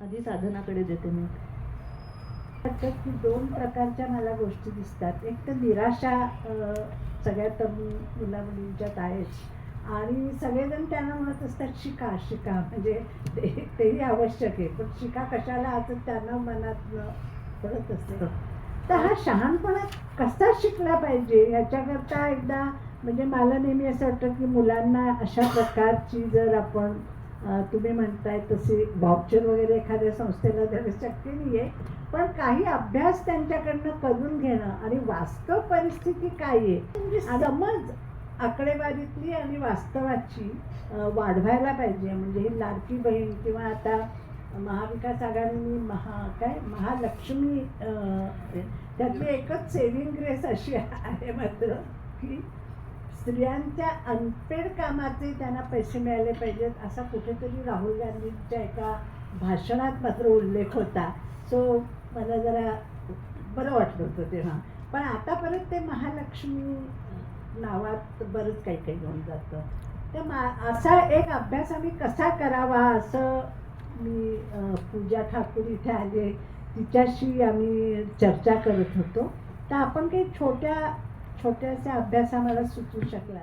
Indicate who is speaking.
Speaker 1: आधी साधनाकडे देते मी.
Speaker 2: वाटतं की दोन प्रकारच्या मला गोष्टी दिसतात. एक तर निराशा सगळ्या तरुण मुला मुलींच्यात आहेच. आणि सगळेजण त्यांना म्हणत असतात शिका शिका. म्हणजे ते तेही आवश्यक आहे. पण शिका कशाला असं त्यांना मनात पडत असतं. तर हा शहाणपणा कसा शिकला पाहिजे? याच्याकरता एकदा म्हणजे मला नेहमी असं वाटतं की मुलांना अशा प्रकारची जर आपण तुम्ही म्हणताय तशी व्हाउचर वगैरे एखाद्या संस्थेला देणं शक्य नाही आहे पण काही अभ्यास त्यांच्याकडनं करून घेणं आणि वास्तव परिस्थिती काय आहे म्हणजे समज आकडेवारीतली आणि वास्तवाची वाढवायला पाहिजे. म्हणजे ही लाडकी बहीण किंवा आता महाविकास आघाडीने महा काय? महालक्ष्मी त्यातली एकच सेविंग ग्रेस अशी आहे मात्र की स्त्रियांच्या अनपेड कामाचे त्यांना पैसे मिळाले पाहिजेत असा कुठेतरी राहुल गांधींच्या एका भाषणात मात्र उल्लेख होता. सो मला जरा बरं वाटलं होतं तेव्हा. पण आता परत ते महालक्ष्मी नावात बरंच काही काही घेऊन जातं. तर मा असा एक अभ्यास आम्ही कसा करावा असं मी पूजा ठाकूर इथे आले. तिच्याशी आम्ही चर्चा करत होतो. तर आपण काही छोट्या छोट्याशा अभ्यास आम्हाला सुचू शकला